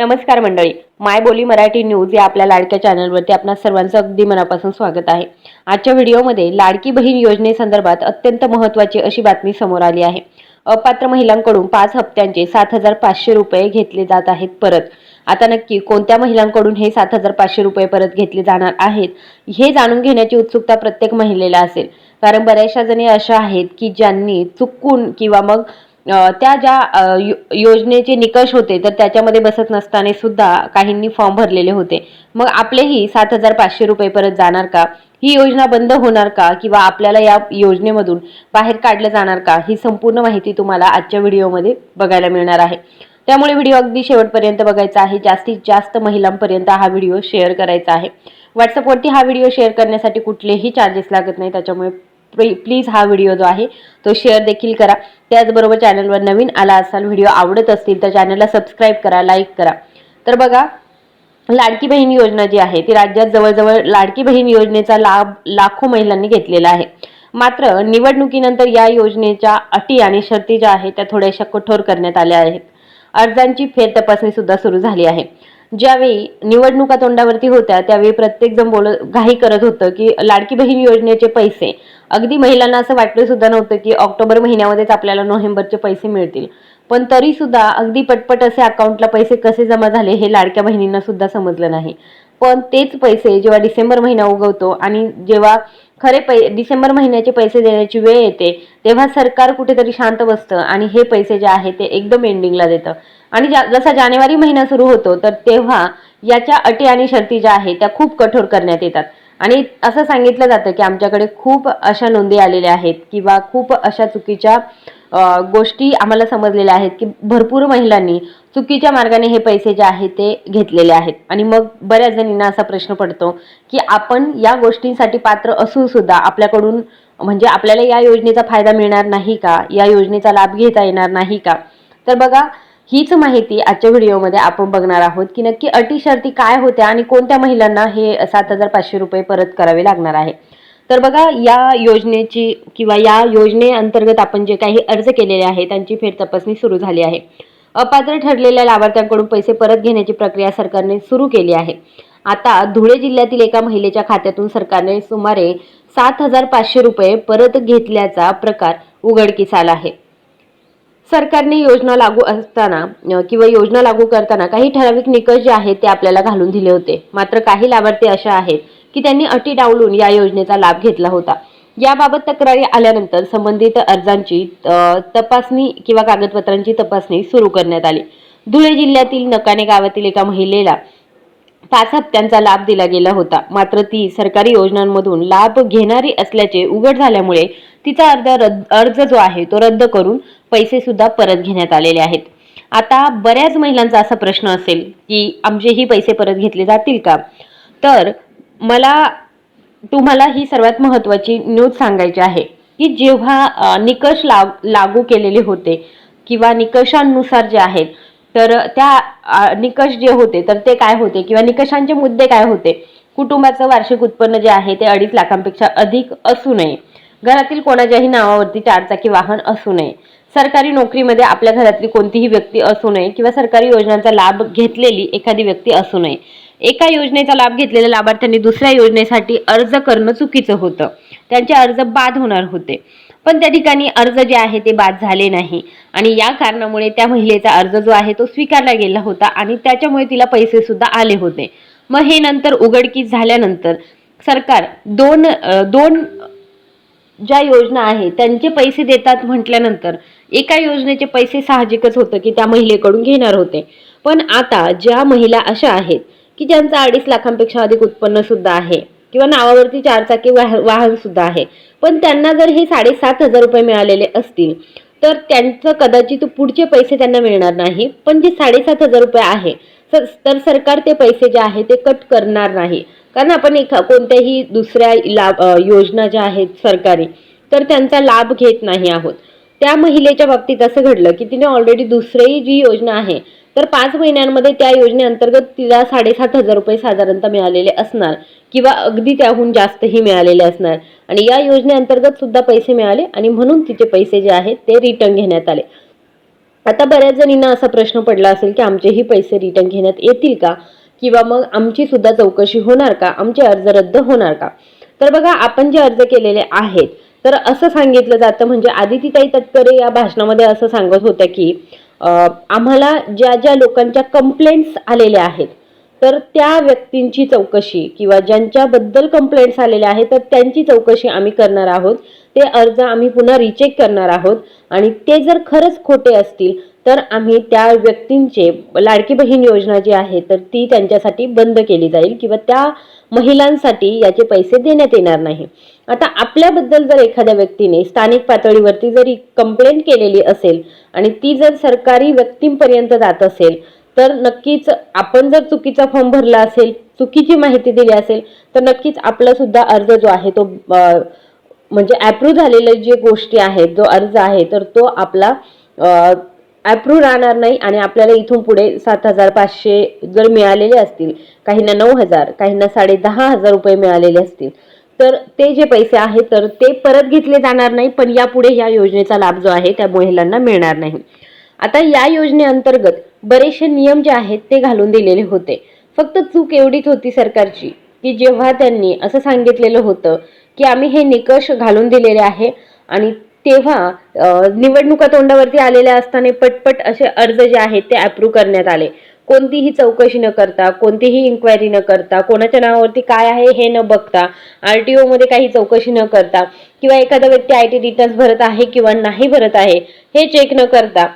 नमस्कार मंडळी. माय बोली मराठी न्यूज या आपल्या लाडक्या चॅनलवरती आपणा सर्वांचं अगदी मनापासून स्वागत आहे. आजच्या व्हिडिओमध्ये लाडकी बहीण योजनेसंदर्भात अत्यंत महत्त्वाची अशी बातमी समोर आली आहे. अपात्र महिलांकडून पाच हप्त्यांचे सात हजार पाचशे रुपये घेतले जात आहेत परत. आता नक्की कोणत्या महिलांकडून हे सात हजार पाचशे रुपये परत घेतले जाणार आहेत हे जाणून घेण्याची उत्सुकता प्रत्येक महिलेला असेल. कारण बऱ्याचशा जणी अशा आहेत की ज्यांनी चुकून किंवा मग त्या ज्या योजनेचे निकष होते तर त्याच्यामध्ये बसत नसताना सुद्धा काहींनी फॉर्म भरलेले होते. मग आपलेही सात हजार पाचशे रुपये परत जाणार का? ही योजना बंद होणार का? किंवा आपल्याला या योजनेमधून बाहेर काढलं जाणार का? ही संपूर्ण माहिती तुम्हाला आजच्या व्हिडिओमध्ये बघायला मिळणार आहे. त्यामुळे व्हिडिओ अगदी शेवटपर्यंत बघायचा आहे. जास्तीत जास्त महिलांपर्यंत हा व्हिडिओ शेअर करायचा आहे. व्हॉट्सअपवरती हा व्हिडिओ शेअर करण्यासाठी कुठलेही चार्जेस लागत नाही. त्याच्यामुळे प्लीज हा व्हिडिओ जो आहे तो शेअर देखील करा. त्याचबरोबर चॅनलवर नवीन आला असाल व्हिडिओ आवडत असतील तर चॅनलला सबस्क्राईब करा लाईक करा. तर बघा लाडकी बहीण योजना जी आहे ती राज्यात जवळजवळ लाडकी बहीण योजनेचा लाभ लाखो महिलांनी घेतलेला आहे. मात्र निवडणुकीनंतर या योजनेच्या अटी आणि शर्ती ज्या आहेत त्या थोड्याशा कठोर करण्यात आल्या आहेत. अर्जांची फेर तपासणी सुद्धा सुरू झाली आहे. ज्यावेळी निवडणुका तोंडावरती होत्या त्यावेळी प्रत्येक जण बोल घाई करत होतं की लाडकी बहीण योजनेचे पैसे. अगदी महिलांना असं वाटलं सुद्धा नव्हतं की ऑक्टोबर महिन्यामध्येच आपल्याला नोव्हेंबरचे पैसे मिळतील. पण तरी सुद्धा अगदी पटपट असे अकाउंटला पैसे कसे जमा झाले हे लाडक्या बहिणींना सुद्धा समजलं नाही. पण तेच पैसे जेव्हा डिसेंबर महिना उगवतो आणि जेव्हा खरे पै डिसेंबर महिन्याचे पैसे देण्याची वेळ येते तेव्हा सरकार कुठेतरी शांत बसतं आणि हे पैसे जे आहे ते एकदम एंडिंगला देतं. आणि ज्या जसा जानेवारी महिना सुरू होतो तर तेव्हा याच्या अटी आणि शर्ती ज्या आहेत त्या खूप कठोर करण्यात येतात. आणि असं सांगितलं जातं की आमच्याकडे खूप अशा नोंदी आलेल्या आहेत किंवा खूप अशा चुकीच्या गोष्टी आम्हाला समजलेल्या आहेत की भरपूर महिलांनी चुकीच्या मार्गाने हे पैसे जे आहेत ते घेतलेले आहेत. आणि मग बऱ्याच जणींना असा प्रश्न पडतो की आपण या गोष्टींसाठी पात्र असून सुद्धा आपल्याकडून म्हणजे आपल्याला या योजनेचा फायदा मिळणार नाही का? या योजनेचा लाभ घेता येणार नाही का? तर बघा हीच माहिती आजच्या व्हिडिओमध्ये आपण बघणार आहोत की नक्की अटी शर्ती काय होत्या आणि कोणत्या महिलांना हे सात हजार पाचशे रुपये परत करावे लागणार आहे. तर बघा या योजनेची किंवा या योजनेअंतर्गत आपण जे काही अर्ज केलेले आहे त्यांची फेरतपासणी सुरू झाली आहे. अपात्र ठरलेल्या लाभार्थ्यांकडून पैसे परत घेण्याची प्रक्रिया सरकारने सुरू केली आहे. आता धुळे जिल्ह्यातील एका महिलेच्या खात्यातून सरकारने सुमारे सात हजार पाचशे रुपये परत घेतल्याचा प्रकार उघडकीस आला आहे. सरकारने योजना लागू असताना किंवा योजना लागू करताना काही ठराविक निकष जे आहेत ते आपल्याला घालून दिले होते. मात्र काही लाभार्थी अशा आहेत की त्यांनी अटी डावलून या योजनेचा लाभ घेतला होता. याबाबत तक्रारी आल्यानंतर संबंधित अर्जांची तपासणी किंवा कागदपत्रांची तपासणी सुरू करण्यात आली. धुळे जिल्ह्यातील नकाने गावातील एका महिलेला पाच हप्त्यांचा लाभ दिला गेला होता. मात्र ती सरकारी योजनांमधून लाभ घेणारी असल्याचे उघड झाल्यामुळे तिचा अर्ज रद्द अर्ज जो आहे तो रद्द करून पैसे सुद्धा परत घेण्यात आलेले आहेत. आता बऱ्याच महिलांचा असा प्रश्न असेल की आमचेही पैसे परत घेतले जातील का? तर मला तुम्हाला ही सर्वात महत्त्वाची न्यूज सांगायची आहे की जेव्हा निकष लाग लागू केलेले होते किंवा निकषांनुसार जे आहेत तर त्या निकष जे होते तर ते काय होते किंवा निकषांचे मुद्दे काय होते कुटुंबाचं वार्षिक उत्पन्न जे आहे ते अडीच लाखांपेक्षा अधिक असू नये. घरातील कोणाच्याही नावावरती चारचाकी वाहन असू नये. सरकारी नोकरीमध्ये आपल्या घरातली कोणतीही व्यक्ती असू नये किंवा सरकारी योजनांचा लाभ घेतलेली एखादी व्यक्ती असू नये. एका योजनेचा लाभ घेतलेल्या लाभार्थ्यांनी दुसऱ्या योजनेसाठी अर्ज करणं चुकीचं होतं. त्यांचे अर्ज बाद होणार होते. पण त्या ठिकाणी अर्ज जे आहे ते बाद झाले नाही. आणि या कारणामुळे त्या महिलेचा अर्ज जो आहे तो स्वीकारला गेला होता आणि त्याच्यामुळे तिला पैसे सुद्धा आले होते. मग हे नंतर उघडकीस झाल्यानंतर सरकार दोन दोन ज्या योजना आहेत त्यांचे पैसे देतात म्हटल्यानंतर एका योजनेचे पैसे साहजिकच होतं की त्या महिलेकडून घेणार होते. पण आता ज्या महिला अशा आहेत की ज्यांचं अडीच लाखांपेक्षा अधिक उत्पन्न सुद्धा आहे. किंवा नावावरती चारचाकी वाह वाहन सुद्धा आहे. पण त्यांना जर हे साडेसात हजार रुपये मिळालेले असतील तर त्यांचं कदाचित पुढचे पैसे त्यांना मिळणार नाही. पण जे साडेसात हजार रुपये आहे तर तर सरकार ते पैसे जे आहे ते कट करणार नाही. कारण आपण एखा कोणत्याही दुसऱ्या लाभ योजना ज्या आहेत सरकारी तर त्यांचा लाभ घेत नाही आहोत. त्या महिलेच्या बाबतीत असं घडलं की तिने ऑलरेडी दुसरी जी योजना आहे तर पाच महिन्यांमध्ये त्या योजनेअंतर्गत तिला साडेसात हजार रुपये साधारणतः मिळालेले असणार किंवा अगदी त्याहून जास्तही मिळालेले असणार. आणि या योजनेअंतर्गत सुद्धा पैसे मिळाले आणि म्हणून तिचे पैसे जे आहेत ते रिटर्न घेण्यात आले. आता बऱ्याच जणींना असा प्रश्न पडला असेल की आमचेही पैसे रिटर्न घेण्यात येतील का? किंवा मग आमची सुद्धा चौकशी होणार का? आमचे अर्ज रद्द होणार का? तर बघा आपण जे अर्ज केलेले आहेत तर असं सांगितलं जातं. म्हणजे आदितीताई तटकरे या भाषणामध्ये असं सांगत होत्या की आम्हाला ज्या ज्या लोकांच्या कंप्लेंट्स आलेल्या आहेत तर त्या व्यक्तींची चौकशी किंवा ज्यांच्याबद्दल कंप्लेंट्स आलेल्या आहेत तर त्यांची चौकशी आम्ही करणार आहोत. ते अर्ज आम्ही पुन्हा रिचेक करणार आहोत. आणि ते जर खरंच खोटे असतील तर आम्ही त्या व्यक्तींचे लाडकी बहीण योजना जी आहे तर ती त्यांच्यासाठी बंद केली जाईल किंवा त्या महिलांसाठी याचे पैसे देण्यात येणार नाही. आता आपल्याबद्दल जर एखाद्या व्यक्तीने स्थानिक पातळीवरती जरी कंप्लेंट केलेली असेल आणि ती जर सरकारी व्यक्तींपर्यंत जात असेल तर नक्कीच आपण जर चुकीचा फॉर्म भरला असेल चुकीची माहिती दिली असेल तर नक्कीच आपला सुद्धा अर्ज जो आहे तो म्हणजे अप्रूव्ह झालेले जे गोष्टी आहेत जो अर्ज आहे तर तो आपला अप्रूव्ह राहणार नाही आणि आपल्याला इथून पुढे सात हजार पाचशे जर मिळालेले असतील काहींना नऊ हजार काहींना साडे दहा हजार रुपये मिळालेले असतील तर ते जे पैसे आहेत तर ते परत घेतले जाणार नाही पण यापुढे या योजनेचा लाभ जो आहे त्या महिलांना मिळणार नाही. आता या योजनेअंतर्गत बरेचसे नियम जे आहेत ते घालून दिलेले होते. फक्त चूक एवढीच होती सरकारची की जेव्हा त्यांनी असं सांगितलेलं होतं की आम्ही हे निकष घालून दिलेले आहे आणि तेव्हा निवडणुका तोंडावरती आलेल्या असताना पटपट असे अर्ज जे आहेत ते अप्रूव्ह करण्यात आले. कोणतीही चौकशी न करता कोणतीही इन्क्वायरी न करता कोणाच्या नावावरती काय आहे हे न बघता आर टी मध्ये काही चौकशी न करता किंवा एखादा व्यक्ती आय टी रिटर्न्स भरत आहे किंवा नाही भरत आहे हे चेक न करता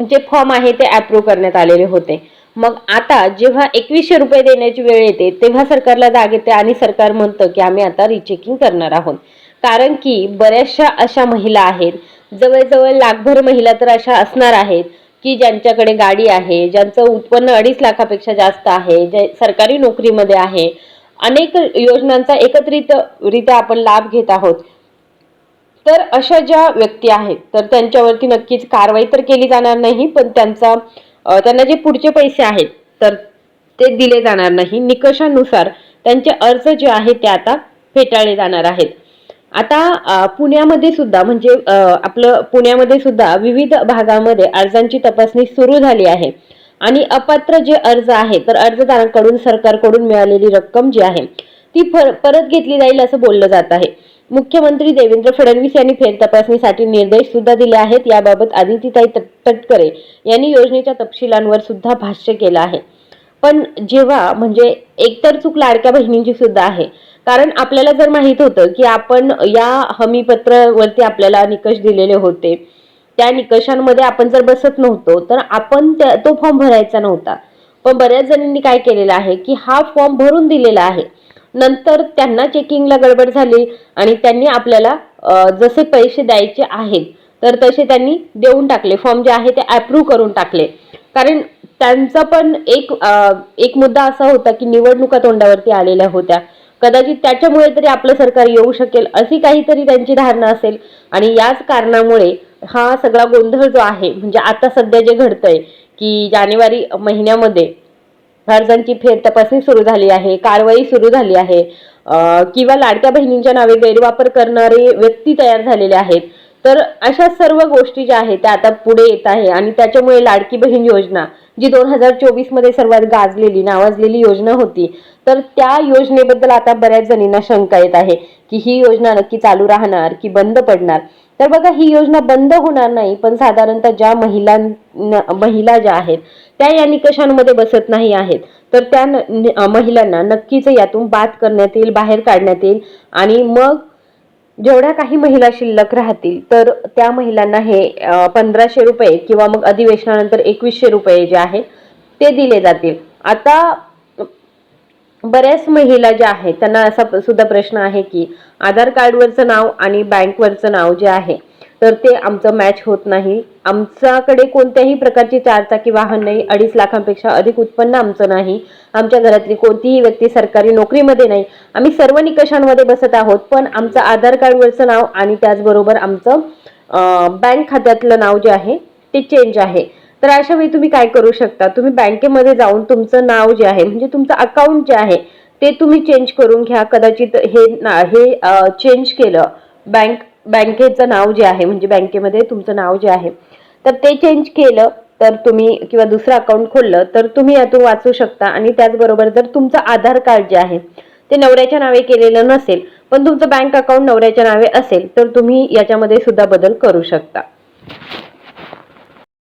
जे फॉर्म आहे ते अप्रूव्ह करण्यात आलेले होते. मग आता जेव्हा एकवीसशे रुपये देण्याची वेळ येते तेव्हा सरकारला जाग येते आणि सरकार म्हणतं की आम्ही आता रिचेकिंग करणार आहोत. कारण की बऱ्याचशा अशा महिला आहेत जवळजवळ लाखभर महिला तर अशा असणार आहेत की ज्यांच्याकडे गाडी आहे ज्यांचं उत्पन्न अडीच लाखापेक्षा जास्त आहे जे सरकारी नोकरीमध्ये आहे. अनेक योजनांचा एकत्रित रित्या आपण लाभ घेत आहोत. तर अशा ज्या व्यक्ती आहेत तर त्यांच्यावरती नक्कीच कारवाई तर केली जाणार नाही पण त्यांचा त्यांना जे पुढचे पैसे आहेत तर ते दिले जाणार नाही. निकषानुसार त्यांचे अर्ज जे आहेत ते आता फेटाळले जाणार आहेत. आता पुण्यामध्ये सुद्धा म्हणजे आपलं पुण्यामध्ये सुद्धा विविध भागामध्ये अर्जांची तपासणी सुरू झाली आहे. आणि अपात्र जे अर्ज आहे तर अर्जदारांकडून सरकारकडून मिळालेली रक्कम जी आहे ती फर- परत घेतली जाईल असं बोललं जात आहे. मुख्यमंत्री देवेंद्र फडणवीस यांनी फेर तपासणीसाठी निर्देश सुद्धा दिले आहेत. याबाबत आदितीताई तटकरे यांनी योजनेच्या तपशिलांवर सुद्धा भाष्य केलं आहे. पण जेव्हा म्हणजे एकतर चूक लाडक्या बहिणींची सुद्धा आहे कारण आपल्याला जर माहीत होतं की आपण या हमीपत्रावरती आपल्याला निकष दिलेले होते त्या निकषांमध्ये आपण जर बसत नव्हतो तर आपण त्या तो फॉर्म भरायचा नव्हता. पण बऱ्याच जणांनी काय केलेलं आहे की हा फॉर्म भरून दिलेला आहे. नंतर त्यांना चेकिंगला गडबड झाली आणि त्यांनी आपल्याला जसे पैसे द्यायचे आहेत तर तसे त्यांनी देऊन टाकले. फॉर्म जे आहे ते अप्रूव्ह करून टाकले. कारण त्यांचा पण एक एक मुद्दा असा होता की निवडणुका तोंडावरती आलेल्या होत्या. कदाचित त्याच्यामुळे तरी आपलं सरकार येऊ शकेल अशी काहीतरी त्यांची धारणा असेल. आणि याच कारणामुळे हा सगळा गोंधळ जो आहे म्हणजे आता सध्या जे घडतंय की जानेवारी महिन्यामध्ये अर्जांची फेर तपासणी सुरू झाली आहे कारवाई सुरू झाली आहे किंवा लाडक्या बहिणींच्या नावे गैरवापर करणारे व्यक्ती तयार झालेले आहेत. तर अशा सर्व गोष्टी ज्या आहेत त्या आता पुढे येत आहे. आणि त्याच्यामुळे लाडकी बहीण योजना जी दोन हजार चोवीसमध्ये सर्वात गाजलेली नावाजलेली योजना होती तर त्या योजनेबद्दल आता बऱ्याच जणींना शंका येत आहे की ही योजना नक्की चालू राहणार की बंद पडणार? तर बघा ही योजना बंद होणार नाही पण साधारणतः ज्या महिलांना महिला ज्या आहेत त्या या निकषांमध्ये बसत नाही आहेत. तर त्या महिलांना नक्कीच यातून बाद करण्यात येईल बाहेर काढण्यात येईल. आणि मग जेवढ्या काही महिला शिल्लक राहतील तर त्या महिलांना हे पंधराशे रुपये किंवा मग अधिवेशनानंतर एकवीसशे रुपये जे आहे ते दिले जातील. आता बऱ्याच महिला ज्या आहेत त्यांना असा सुद्धा प्रश्न आहे की आधार कार्डवरचं नाव आणि बँकवरचं नाव जे आहे तर ते आमचं मॅच होत नाही. आमच्याकडे कोणत्याही प्रकारची चारचाकी वाहन नाही. अडीच लाखांपेक्षा अधिक उत्पन्न आमचं नाही. आमच्या घरातली कोणतीही व्यक्ती सरकारी नोकरीमध्ये नाही. आम्ही सर्व निकषांमध्ये बसत आहोत पण आमचं आधार कार्डवरचं नाव आणि त्याचबरोबर आमचं बँक खात्यातलं नाव जे आहे ते चेंज आहे. तर अशा वेळी तुम्ही काय करू शकता? तुम्ही बँकेमध्ये जाऊन तुमचं नाव जे आहे म्हणजे तुमचं अकाउंट जे आहे ते तुम्ही चेंज करून घ्या. कदाचित हे ना हे चेंज केलं. बँक बँकेचं नाव जे आहे म्हणजे बँकेमध्ये तुमचं नाव जे आहे तर ते चेंज केलं तर तुम्ही किंवा दुसरं अकाउंट खोललं तर तुम्ही यातून वाचू शकता. आणि त्याचबरोबर जर तुमचं आधार कार्ड जे आहे ते नवऱ्याच्या नावे केलेलं नसेल पण तुमचं बँक अकाउंट नवऱ्याच्या नावे असेल तर तुम्ही याच्यामध्ये सुद्धा बदल करू शकता.